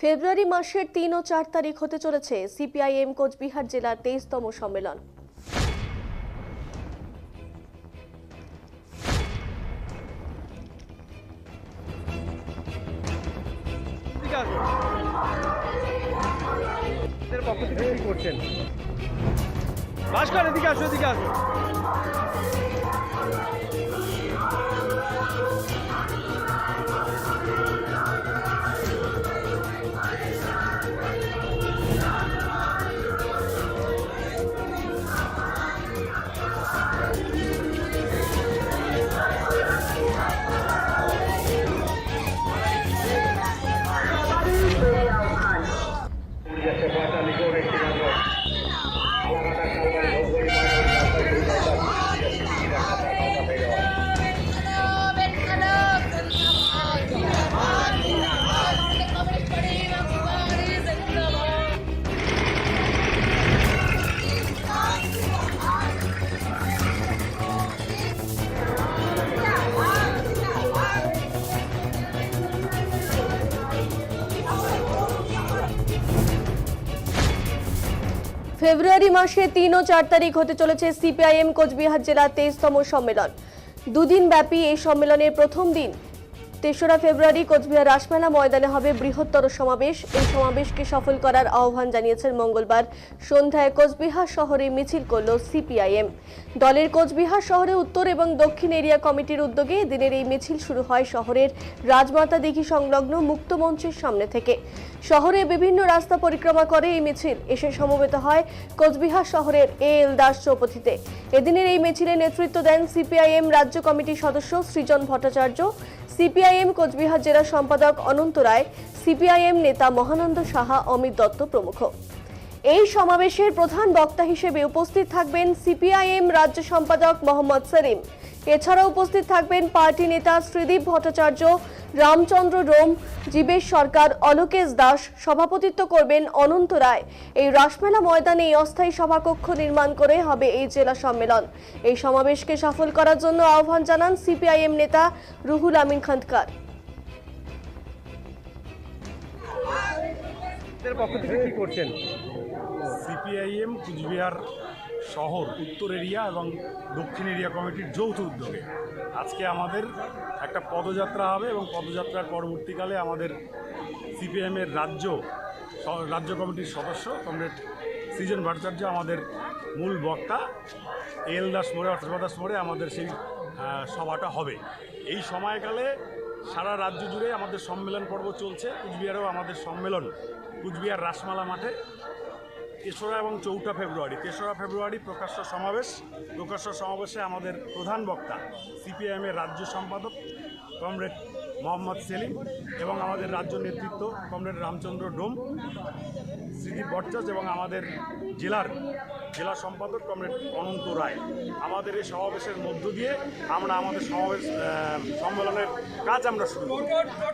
ফেব্রুয়ারি মাসের তিন ও চার তারিখ হতে চলেছে সিপিআইএম কোচবিহার জেলার তেইশতম সম্মেলন। করছেন? ফেব্রুয়ারি মাসে তিন ও চার তারিখ হতে চলেছে সিপিআইএম কোচবিহার জেলার তেইশতম সম্মেলন। দুদিন ব্যাপী এই সম্মেলনের প্রথম দিন তেসরা ফেব্রুয়ারি কোচবিহার রাসমেলা ময়দানে হবে বৃহত্তর সমাবেশ। এই সমাবেশকে সফল করার আহ্বান জানিয়েছেন মঙ্গলবার সন্ধ্যায় কোচবিহার শহরে মিছিল করল সিপিআইএম। দলের কোচবিহার শহরে উত্তর এবং দক্ষিণ এরিয়া কমিটির উদ্যোগে দিনের এই মিছিল শুরু হয় শহরের রাজমাতা দিঘি সংলগ্ন মুক্ত মঞ্চের সামনে থেকে। শহরে বিভিন্ন রাস্তা পরিক্রমা করে এই মিছিল। এসে সমবেত হয় কোচবিহার শহরের এ এল দাস চৌপথিতে। এদিনের এই মিছিলে নেতৃত্ব দেন সিপিআইএম রাজ্য কমিটির সদস্য সৃজন ভট্টাচার্য। সিপিআইএম কোচবিহার জেলা সম্পাদক অনন্ত রায়, সিপিআইএম নেতা মহানন্দ সাহা, অমিত দত্ত প্রমুখ। এই সমাবেশের প্রধান বক্তা হিসেবে উপস্থিত থাকবেন সিপিআইএম রাজ্য সম্পাদক মোহাম্মদ সেলিম। এছাড়া উপস্থিত থাকবেন পার্টি নেতা শ্রীদীপ ভট্টাচার্য রামচন্দ্র রোম জীবেশ সরকার অলোকেশ দাস সভাপতিত্ব করবেন অনন্ত রায়। এই রাসমেলা ময়দানে এই অস্থায়ী সভাকক্ষ নির্মাণ করে হবে এই জেলা সম্মেলন। এই সমাবেশকে সফল করার জন্য আহ্বান জানান সিপিআইএম নেতা রুহুল আমিন খান্ডকার এদের পক্ষ থেকে কি করছেন? সিপিআইএম কুচবিহার শহর, উত্তর এরিয়া এবং দক্ষিণ এরিয়া কমিটির যৌথ উদ্যোগে। আজকে আমাদের একটা পদযাত্রা হবে এবং পদযাত্রার পরবর্তীকালে আমাদের সিপিএমের রাজ্য রাজ্য কমিটির সদস্য, কমরেড সৃজন ভট্টাচার্য, আমাদের মূল বক্তা এল দাস মোড়ে, অর্থাৎ দাস মোড়ে আমাদের সেই সভাটা হবে। এই সময়কালে সারা রাজ্য জুড়ে আমাদের সম্মেলন পর্ব চলছে। কুচবিহারেও আমাদের সম্মেলন, কুচবিহার রাসমালা মাঠে। তেসরা এবং চৌঠা ফেব্রুয়ারি। তেসরা ফেব্রুয়ারি প্রকাশ্য সমাবেশ। প্রকাশ্য সমাবেশে আমাদের প্রধান বক্তা সিপিআইএমের রাজ্য সম্পাদক কমরেড মোহাম্মদ সেলিম এবং আমাদের রাজ্য নেতৃত্ব কমরেড রামচন্দ্র ডোম স্মৃতি ভট্টাচার্য এবং আমাদের জেলার জেলা সম্পাদক কমরেড অনন্ত রায়। আমাদের এই সমাবেশের মধ্য দিয়ে আমরা আমাদের সমাবেশ সম্মেলনের কাজ আমরা শুরু